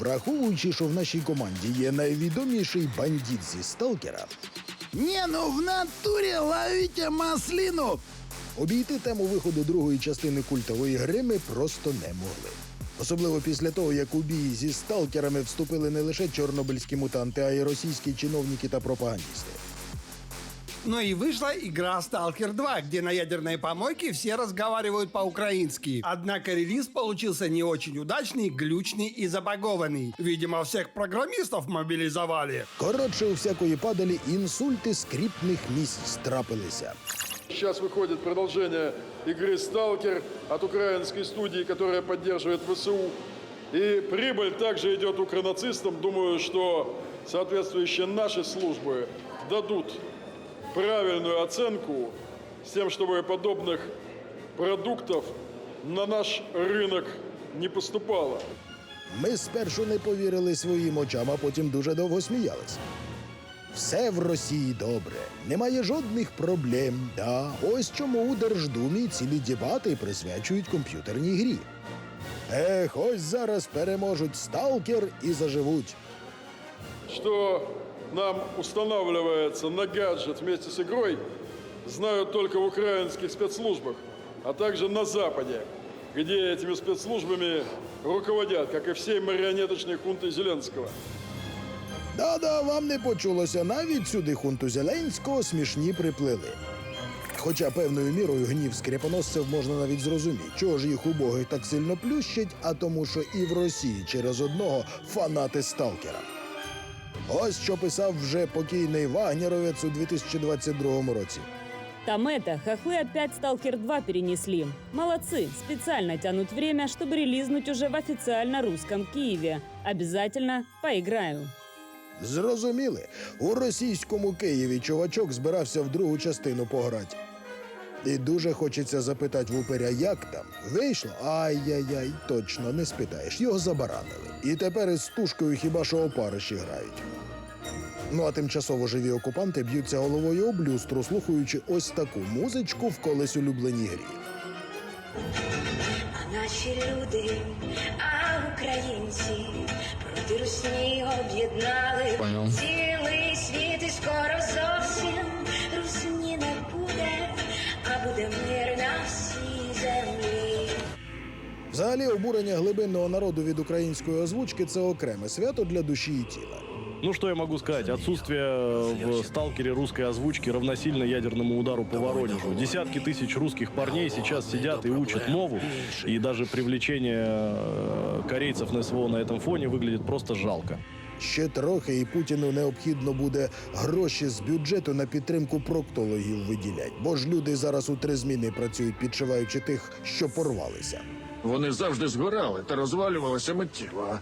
враховуючи, що в нашій команді є найвідоміший бандит зі сталкера, Ні, ну в натурі ловіть масліну! обійти тему виходу другої частини культової гри ми просто не могли. Особливо після того, як у бій зі сталкерами вступили не лише чорнобильські мутанти, а й російські чиновники та пропагандісти. Ну и вышла игра Stalker 2, где на ядерной помойке все разговаривают по-украински. Однако релиз получился не очень удачный, глючный и забагованный. Видимо, всех программистов мобилизовали. Коротше, у всякої падалі інсульти скріпних місць трапилися. Сейчас выходит продолжение игры «Сталкер» от украинской студии, которая поддерживает ВСУ. И прибыль также идет укронацистам. Думаю, что соответствующие наши службы дадут правильную оценку с тем, чтобы подобных продуктов на наш рынок не поступало. Ми спершу не повірили своїм очам, а потім дуже довго сміялись. Все в Росії добре, немає жодних проблем. Да, ось чому у Держдумі цілі дебати присвячують комп'ютерній грі. Ех, ось зараз переможуть сталкер і заживуть. Что нам устанавливается на гаджет вместе с игрой, знают только в украинских спецслужбах, а также на Западе, где этими спецслужбами руководят, как и всей марионеточной хунтой Зеленского. Да-да, вам не почулося навіть сюди хунту Зеленського смішні приплили. Хоча певною мірою гнів скріпоносців можна навіть зрозуміти, чого ж їх убогих так сильно плющить, а тому, що і в Росії через одного фанати сталкера. Ось що писав вже покійний Вагнеровець у 2022 році. Там это, хохлы опять Сталкер 2 перенесли. Молодцы, специально тянут время, чтобы релизнуть уже в официально русском Киеве. Обязательно поиграю. Зрозуміли, у російському Києві чувачок збирався в другу частину пограти. І дуже хочеться запитати в упиря, як там? Вийшло? Ай-яй-яй, точно не спитаєш. Його забаранили. І тепер із стужкою хіба що опариші грають. Ну а тимчасово живі окупанти б'ються головою об люстру, слухаючи ось таку музичку в колись улюбленій грі. А наші люди, а українці проти русні об'єднали цілий світ і скоро зовсім буде мир на всій землі. Взагалі, обурення глибинного народу від української озвучки це окреме свято для душі і тіла. Ну, что я могу сказать? Отсутствие в «Сталкере» русской озвучки равносильно ядерному удару по Воронежу. Десятки тысяч русских парней сейчас сидят и учат мову, и даже привлечение э, корейцев на СВО на этом фоне выглядит просто жалко. Ще трохи, і Путіну необхідно буде гроші з бюджету на підтримку проктологів виділять, бо ж люди зараз у три зміни працюють, підшиваючи тих, що порвалися. Вони завжди згорали та розвалювалися миттєво.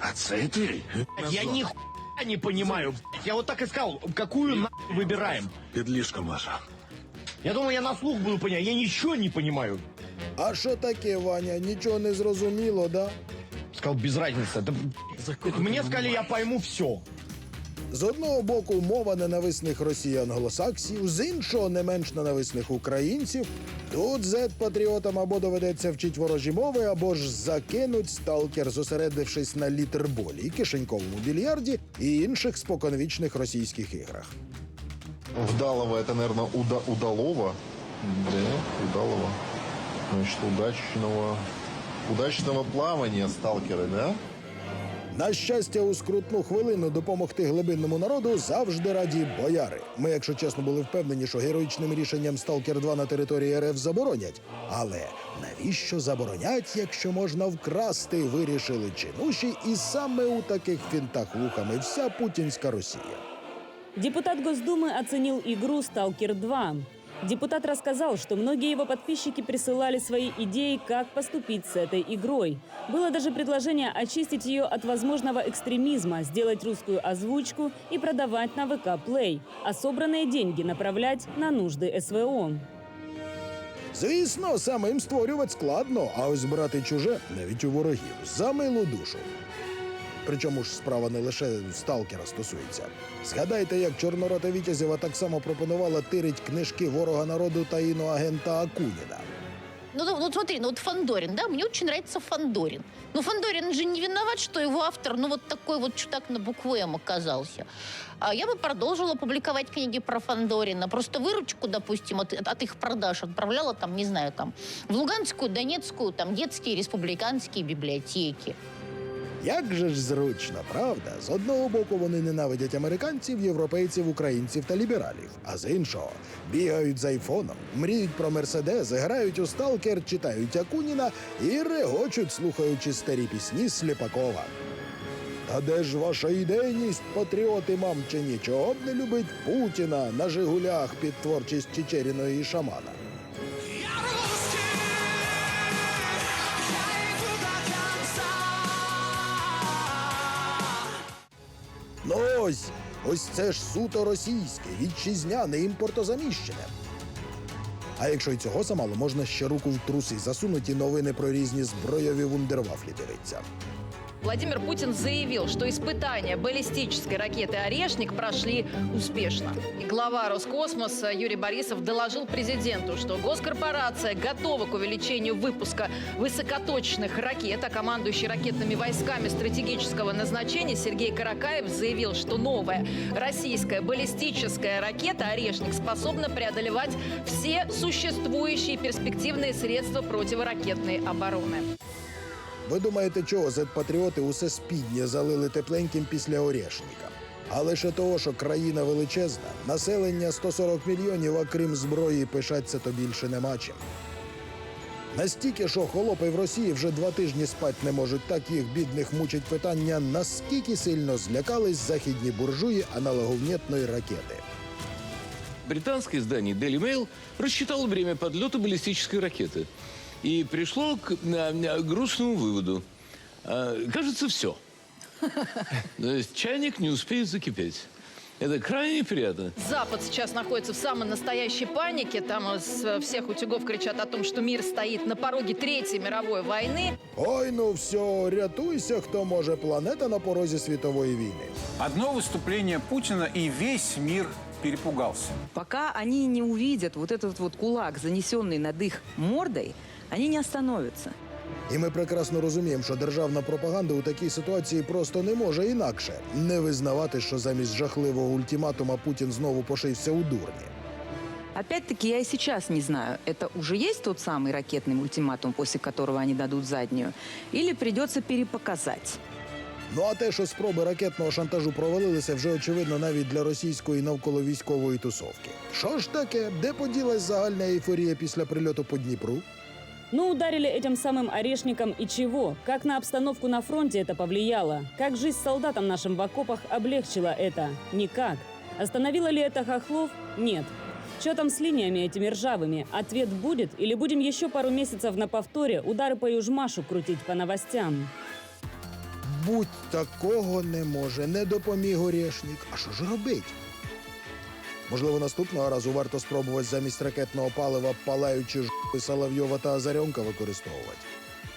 А цей твій Я ни хуя не понимаю. Я вот так и сказал, какую нахуй выбираем. під ліжком Маша. Я думаю, я на слух буду понять. Я ничего не понимаю. А що таке, Ваня? Нічого не зрозуміло, да? Сказал, без разницы. Да, мне сказали, я пойму все. З одного боку мова ненависних росії англосаксів, з іншого не менш ненависних українців. Тут зет-патріотам або доведеться вчить ворожі мови, або ж закинуть сталкер, зосередившись на літерболі, кишеньковому більярді і інших споконвічних російських іграх. Вдалого это, наверное, уда удалого. Да, удалого. Значит, удачного. Удачного плавания, сталкеры, да? На щастя, у скрутну хвилину допомогти глибинному народу завжди раді бояри. Ми, якщо чесно, були впевнені, що героїчним рішенням Сталкер 2 на території РФ заборонять. Але навіщо заборонять, якщо можна вкрасти, вирішили чинуші, і саме у таких фінтах вухами вся путінська Росія. Депутат Госдумы оценил игру «Сталкер 2». Депутат рассказал, что многие его подписчики присылали свои идеи, как поступить с этой игрой. Было даже предложение очистить ее от возможного экстремизма, сделать русскую озвучку и продавать на ВК Play, а собранные деньги направлять на нужды СВО. Звісно, самим створювати складно, а ось брати чуже навіть у ворогів за милу душу. Причому ж справа не лише сталкера стосується. Згадайте, як Чорнорота Вітязєва так само пропонувала тирить книжки ворога народу та іноагента Акуніна. Ну, ну, смотри, ну вот Фандорин, да, мне очень нравится Фандорин. Но Фандорин же не виноват, что его автор, ну, вот такой вот чудак на букву М оказался. А я бы продолжила публиковать книги про Фандорина. Просто выручку, допустим, от, от их продаж отправляла там, не знаю, там, в Луганскую, Донецкую, там, детские республиканские бібліотеки. Як же ж зручно, правда? З одного боку вони ненавидять американців, європейців, українців та лібералів, а з іншого бігають з айфоном, мріють про мерседес, грають у сталкер, читають Акуніна і регочуть, слухаючи старі пісні Сліпакова. Та де ж ваша ідейність, патріоти мамчині? Чого б не любить Путіна на Жигулях під творчість Чечеріної шамана? Ну ось, ось це ж суто російське, вітчизняне, імпортозаміщене. А якщо й цього замало, можна ще руку в труси засунути, новини про різні збройові вундервафлі дивиться. Владимир Путин заявил, что испытания баллистической ракеты «Орешник» прошли успешно. И глава Роскосмоса Юрий Борисов доложил президенту, что госкорпорация готова к увеличению выпуска высокоточных ракет, а командующий ракетными войсками стратегического назначения Сергей Каракаев заявил, что новая российская баллистическая ракета «Орешник» способна преодолевать все существующие перспективные средства противоракетной обороны. Ви думаєте, чого зет-патріоти усе спіднє залили тепленьким після Орешника? А лише того, що країна величезна, населення 140 мільйонів, а крім зброї, пишаться то більше нема чим. Настільки, що холопи в Росії вже два тижні спать не можуть, так їх бідних мучить питання, наскільки сильно злякались західні буржуї аналоговнєтної ракети. Британское издание Daily Mail рассчитало время подлета баллистической ракеты и пришло к а, а, грустному выводу. А, кажется, все. То есть чайник не успеет закипеть. Это крайне приятно. Запад сейчас находится в самой настоящей панике. Там с всех утюгов кричат о том, что мир стоит на пороге Третьей мировой войны. Ой, ну все, рятуйся, хто може, планета на порозі світової війни. Одно выступление Путина, и весь мир перепугался. Пока они не увидят вот этот вот кулак, занесенный над их мордой, они не остановятся. І ми прекрасно розуміємо, що державна пропаганда у такій ситуації просто не може інакше не визнавати, що замість жахливого ультиматума Путін знову пошився у дурні. Опять-таки, я и сейчас не знаю, это уже есть тот самый ракетный ультиматум, после которого они дадут заднюю, или придется перепоказать. Ну а те, що спроби ракетного шантажу провалилися, вже очевидно навіть для російської навколовійськової тусовки. Що ж таке, де поділась загальна ейфорія після прильоту по Дніпру? Ну, ударили этим самым орешником и чего? Как на обстановку на фронте это повлияло? Как жизнь солдатам нашим в окопах облегчила это? Никак. Остановило ли это хохлов? Нет. Что там с линиями этими ржавыми? Ответ будет? Или будем еще пару месяцев на повторе удары по Южмашу крутить по новостям? Будь такого не може, не допоміг Орешник. А що ж робить? Можливо, наступного разу варто спробувати замість ракетного палива палаючі ж**и Соловйова та азарьонка використовувати.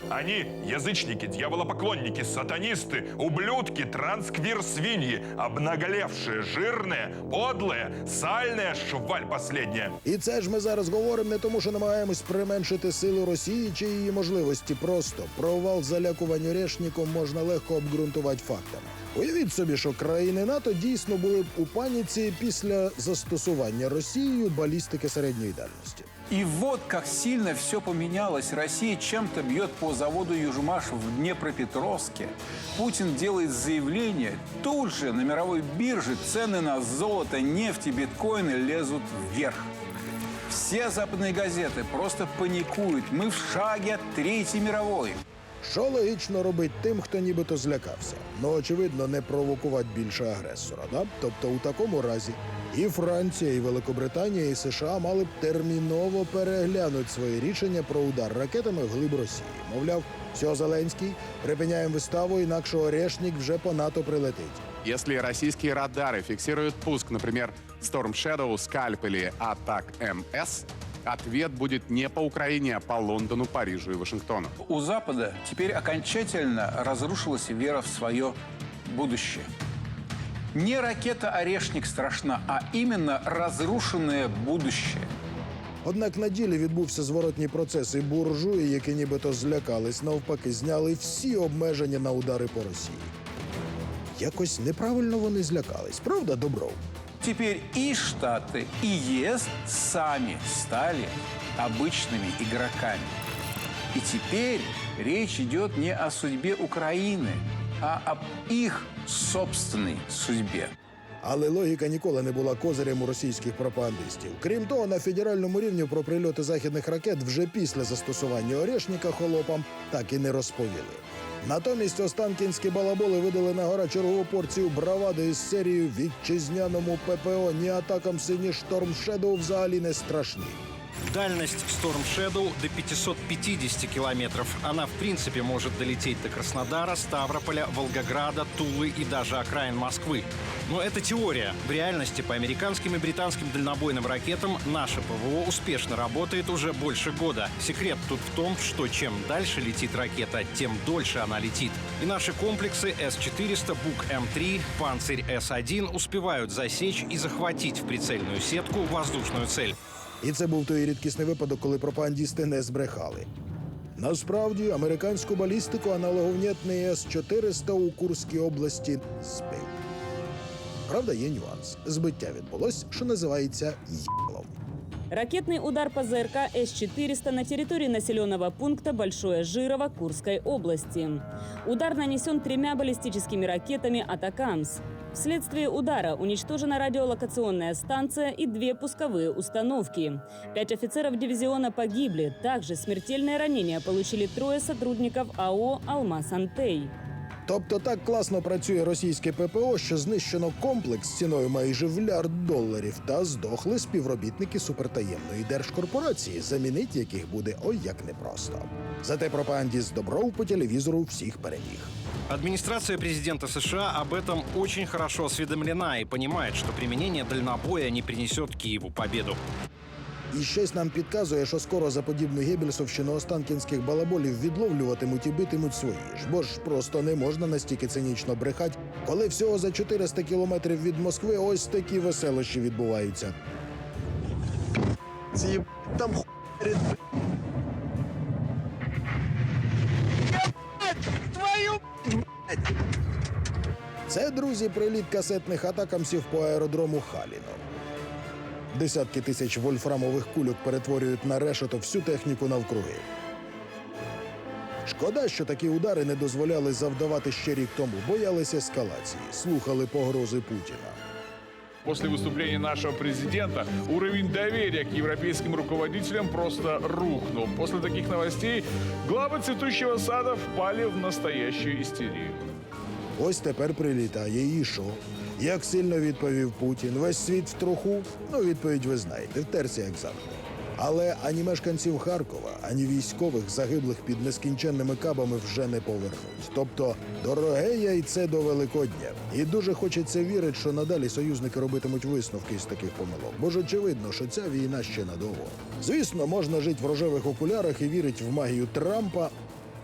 Они язычники, дьяволопоклонники, сатанисты, ублюдки, трансквир-свиньи, обнаголевшие, жирные, подлые, сальная шваль последняя. І це ж ми зараз говоримо не тому, що намагаємось применшити силу Росії чи її можливості. Просто провал залякувань Орешником можна легко обґрунтувати фактами. Уявіть собі, що країни НАТО дійсно були б у паніці після застосування Росією балістики середньої дальності. И вот как сильно все поменялось. Россия чем-то бьет по заводу Южмаш в Днепропетровске. Путин делает заявление. Тут же на мировой бирже цены на золото, нефть и биткоины лезут вверх. Все западные газеты просто паникуют. Мы в шаге от Третьей мировой. Що логічно робить тим, хто нібито злякався? Ну, очевидно, не провокувати більше агресора. Да? Тобто, у такому разі і Франція, і Великобританія, і США мали б терміново переглянути свої рішення про удар ракетами в глиб Росії. Мовляв, все, Зеленський, припиняємо виставу, інакше Орешник вже по НАТО прилетить. Если российские радары фиксируют пуск, например, Storm Shadow, Scalp или Атак МС, ответ будет не по Украине, а по Лондону, Парижу и Вашингтону. У Запада теперь окончательно разрушилась вера в свое будущее. Не ракета «Орешник» страшна, а именно разрушенное будущее. Однак на ділі відбувся зворотній процес, і буржуї, які нібито злякались, навпаки, зняли всі обмеження на удари по Росії. Якось неправильно вони злякались, правда, Добров? Теперь и Штаты, и ЕС сами стали обычными игроками. И теперь речь идет не о судьбе Украины, а об их собственной судьбе. Але логіка ніколи не була козирем у російських пропагандистів. Крім того, на федеральному рівні про прильоти західних ракет вже після застосування Орешника холопам так і не розповіли. Натомість Останкінські балаболи видали на гора чергову порцію бравади із серією вітчизняному ППО ні атакам сині шторм Шедоу взагалі не страшні. Дальность Storm Shadow до 550 километров. Она, в принципе, может долететь до Краснодара, Ставрополя, Волгограда, Тулы и даже окраин Москвы. Но это теория. В реальности по американским и британским дальнобойным ракетам наше ПВО успешно работает уже больше года. Секрет тут в том, что чем дальше летит ракета, тем дольше она летит. И наши комплексы С-400, БУК-М3, Панцирь С-1 успевают засечь и захватить в прицельную сетку воздушную цель. І це був той рідкісний випадок, коли пропагандісти не збрехали. Насправді, американську балістику аналоговнятний С-400 у Курській області збив. Правда, є нюанс. Збиття відбулось, що називається. Ракетный удар по ЗРК С-400 на территории населенного пункта Большое Жирово Курской области. Удар нанесен тремя баллистическими ракетами «Атакамс». Вследствие удара уничтожена радиолокационная станция и две пусковые установки. Пять офицеров дивизиона погибли. Также смертельное ранение получили трое сотрудников АО «Алмаз Антей». Тобто так класно працює російське ППО, що знищено комплекс ціною майже в доларів, та здохли співробітники супертаємної держкорпорації, замінити яких буде ой як непросто. Зате пропагандіст Добров по телевізору всіх переміг. Администрация президента США об этом очень хорошо осведомлена и понимает, что применение дальнобоя не принесет Киеву победу. І щось нам підказує, що скоро за подібну гебельсовщину останкінських балаболів відловлюватимуть і битимуть свої ж, бо ж просто не можна настільки цинічно брехать, коли всього за 400 кілометрів від Москви ось такі веселощі відбуваються. Ці там твою Це, друзі, приліт касетних атакамсів по аеродрому Халіно. Десятки тисяч вольфрамових кульок перетворюють на решето всю техніку навкруги. Шкода, що такі удари не дозволяли завдавати ще рік тому, боялись ескалації, слухали погрози Путіна. После выступления нашего президента уровень доверия к европейским руководителям просто рухнул. После таких новостей главы цветущего сада впали в настоящую истерию. Ось тепер прилітає і що? Як сильно відповів Путін? Весь світ в труху? Ну, відповідь ви знаєте, втерся як завжди. Але ані мешканців Харкова, ані військових, загиблих під нескінченними кабами вже не повернуть. Тобто, дороге яйце до Великодня. І дуже хочеться вірити, що надалі союзники робитимуть висновки з таких помилок. Бо ж очевидно, що ця війна ще надовго. Звісно, можна жити в рожевих окулярах і вірити в магію Трампа,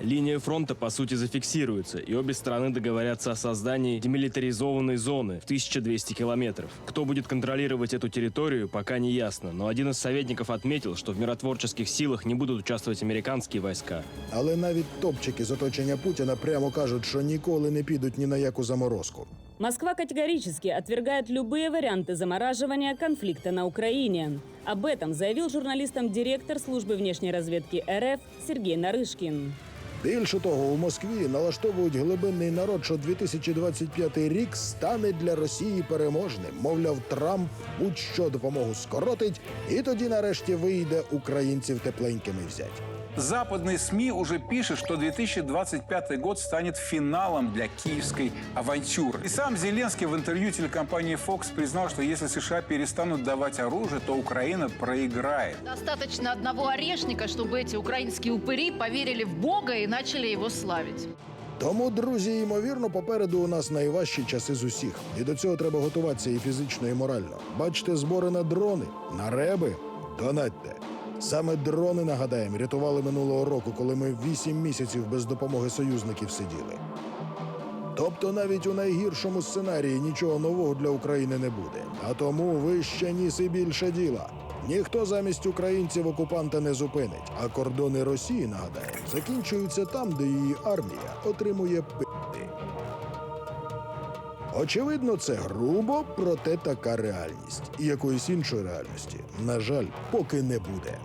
Линия фронта, по сути, зафиксируется, и обе стороны договорятся о создании демилитаризованной зоны в 1200 километров. Кто будет контролировать эту территорию, пока не ясно, но один из советников отметил, что в миротворческих силах не будут участвовать американские войска. Але навіть топчики з оточення Путіна прямо кажуть, що ніколи не підуть ні на яку заморозку. Москва категорически отвергает любые варианты замораживания конфликта на Украине. Об этом заявил журналистам директор службы внешней разведки РФ Сергей Нарышкин. Більше того, у Москві налаштовують глибинний народ, що 2025 рік стане для Росії переможним. Мовляв, Трамп будь-що допомогу скоротить, і тоді нарешті вийде українців тепленькими взять Западные СМИ уже пишут, что 2025 год станет финалом для киевской авантюры. И сам Зеленский в интервью телекомпании Fox признал, что если США перестанут давать оружие, то Украина проиграет. Достаточно одного орешника, чтобы эти украинские упыри поверили в Бога и начали его славить. Тому, друзі, ймовірно, попереду у нас найважчі часи з усіх. І до цього треба готуватися і фізично, і морально. Бачите збори на дрони, на реби, донатьте. Саме дрони, нагадаємо, рятували минулого року, коли ми вісім місяців без допомоги союзників сиділи. Тобто навіть у найгіршому сценарії нічого нового для України не буде. А тому вище ніс і більше діла. Ніхто замість українців окупанта не зупинить, а кордони Росії, нагадаємо, закінчуються там, де її армія отримує пи***и. Очевидно, це грубо, проте така реальність. І якоїсь іншої реальності, на жаль, поки не буде.